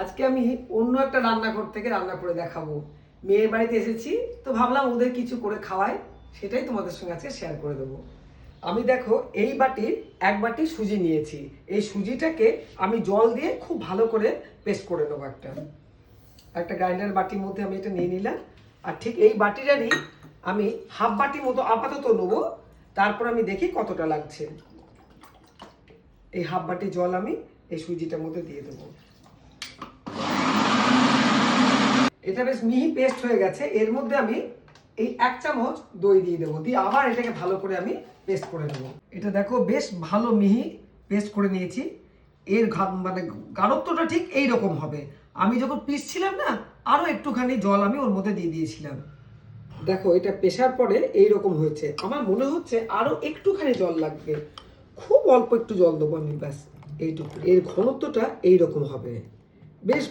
আজকে আমি অন্য একটা রান্নাঘর থেকে রান্না করে দেখাবো। মেয়ের বাড়িতে এসেছি, তো ভাবলাম ওদের কিছু করে খাওয়াই, সেটাই তোমাদের সঙ্গে আজকে শেয়ার করে দেবো। আমি দেখো, এই বাটির এক বাটি সুজি নিয়েছি। এই সুজিটাকে আমি জল দিয়ে খুব ভালো করে পেস্ট করে নেব একটা। একটা গ্রাইন্ডার বাটির মধ্যে আমি এটা নিয়ে নিলাম। আর ঠিক এই বাটিটারই আমি হাফ বাটি মতো আপাতত নেব। তারপর আমি দেখি কতটা লাগছে। এই হাফ বাটি জল আমি এই সুজিটার মধ্যে দিয়ে দেবো। এটা বেশ মিহি পেস্ট হয়ে গেছে। এর মধ্যে আমি এই এক চামচ দই দিয়ে দেবো। দিয়ে আবার এটাকে ভালো করে আমি পেস্ট করে নেব। এটা দেখো বেশ ভালো মিহি পেস্ট করে নিয়েছি। এর মানে গাঢ়ত্বটা ঠিক এই রকম হবে। আমি যখন পিসছিলাম না আরও একটুখানি জল আমি ওর মধ্যে দিয়ে দিয়েছিলাম। দেখো, এটা পেশার পরে এই রকম হয়েছে। আমার মনে হচ্ছে আরও একটুখানি জল লাগবে। খুব অল্প একটু জল দেবো আমি, ব্যাস, এইটুকু। এর ঘনত্বটা এই রকম হবে। বেশ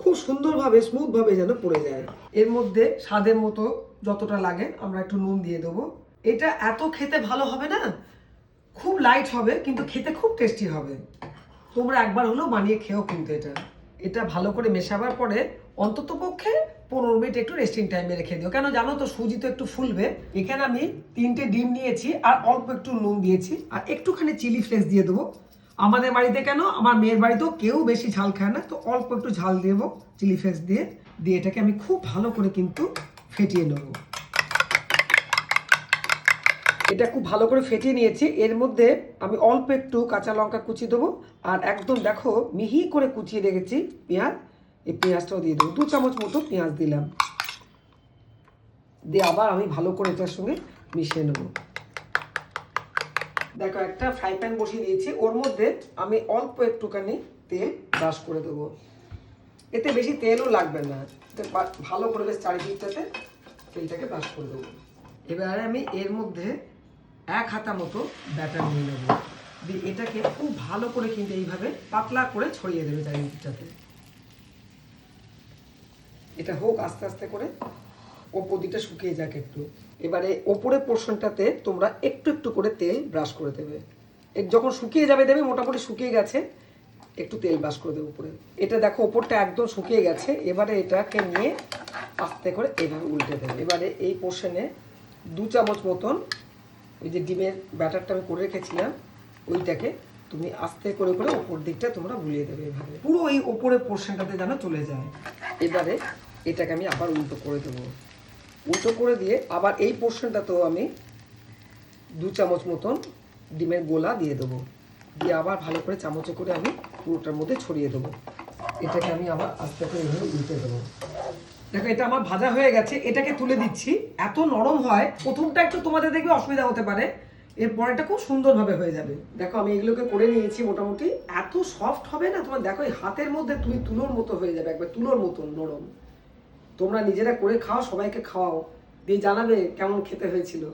খুব সুন্দরভাবে স্মুথভাবে যেন পড়ে যায়। এর মধ্যে স্বাদের মতো যতটা লাগে, আমরা একটু নুন দিয়ে দেবো। এটা এত খেতে ভালো হবে না? খুব লাইট হবে, কিন্তু খেতে খুব টেস্টি হবে। তোমরা একবার হলেও বানিয়ে খেও কিন্তু এটা। এটা ভালো করে মেশাবার পরে অন্তত পক্ষে পনেরো মিনিট একটু রেস্টিং টাইমে রেখে দিও। কেন জানো তো, সুজি তো একটু ফুলবে। এখানে আমি তিনটে ডিম নিয়েছি, আর অল্প একটু নুন দিয়েছি। আর একটুখানি চিলি ফ্লেক্স দিয়ে দেবো। আমাদের বাড়িতে কেন? আমার মেয়ের বাড়িতেও কেউ বেশি ঝাল খায় না। তো অল্প একটু ঝাল দেবো চিলি ফ্লেক্স দিয়ে দিয়ে এটাকে আমি খুব ভালো করে কিন্তু ফেটিয়ে নেব। এটা খুব ভালো করে ফেটিয়ে নিয়েছি। এর মধ্যে আমি অল্প একটু কাঁচা লঙ্কা কুচি দেবো। আর একদম দেখো, মিহি করে কুচিয়ে রেখেছি পেঁয়াজ। এই পেঁয়াজটাও দিয়ে দেবো। দু চামচ মতো পেঁয়াজ দিলাম। দিয়ে আবার আমি ভালো করে এটার সঙ্গে মিশিয়ে নেব। দেখো, একটা ফ্রাই প্যান বসিয়ে দিয়েছি। ওর মধ্যে আমি অল্প একটুখানি তেল ব্রাশ করে দেবো। এতে বেশি তেলও লাগবে না। ভালো করে বেশ চারিদিকটাতে তেলটাকে ব্রাশ করে দেবো। এবারে আমি এর মধ্যে এক হাতা মতো ব্যাটার নিয়ে নেব। দিয়ে এটাকে খুব ভালো করে কিন্তু এইভাবে পাতলা করে ছড়িয়ে দেবে চারিদিকটাতে। এটা হোক আস্তে আস্তে করে। ওপর দিকটা শুকিয়ে যাক একটু। এবারে ওপরের পোর্শনটাতে তোমরা একটু একটু করে তেল ব্রাশ করে দেবে। যখন শুকিয়ে যাবে দেবে, মোটামুটি শুকিয়ে গেছে, একটু তেল ব্রাশ করে দেবে উপরে। এটা দেখো, ওপরটা একদম শুকিয়ে গেছে, এবারে এটাকে নিয়ে আস্তে করে এইভাবে উল্টে দেবে। এবারে এই পোর্শনে দু চামচ মতন ওই যে ডিমের ব্যাটারটা আমি করে রেখেছিলাম, ওইটাকে তুমি আস্তে করে করে ওপর দিকটা তোমরা বুলিয়ে দেবে এভাবে। পুরো এই ওপরের পোর্শনটাতে যেন চলে যায়। এবারে এটাকে আমি আবার উল্টো করে দেবো। উল্টো করে দিয়ে আবার এই পোর্শনটাতেও আমি দু চামচ মতন ডিমের গোলা দিয়ে দেবো। দিয়ে আবার ভালো করে চামচে করে আমি পুরোটার মধ্যে ছড়িয়ে দেবো। এটাকে আমি আবার আস্তে করে এভাবে উল্টে দেবো। দেখো, এটা আমার ভাজা হয়ে গেছে। এটাকে তুলে দিচ্ছি। এত নরম হয়, প্রথমটা একটু তোমাদের দেখবে অসুবিধা হতে পারে। এর পরেটা খুব সুন্দরভাবে হয়ে যাবে। দেখো, আমি এগুলোকে করে নিয়েছি মোটামুটি। এত সফট হবে না তোমার? দেখো, এই হাতের মধ্যে তুমি তুলোর মতো হয়ে যাবে, একবার তুলোর মতন নরম। তোমরা নিজেরা করে খাও সবাইকে খাওয়াও। দিয়ে জানাবে কেমন খেতে হয়েছিল।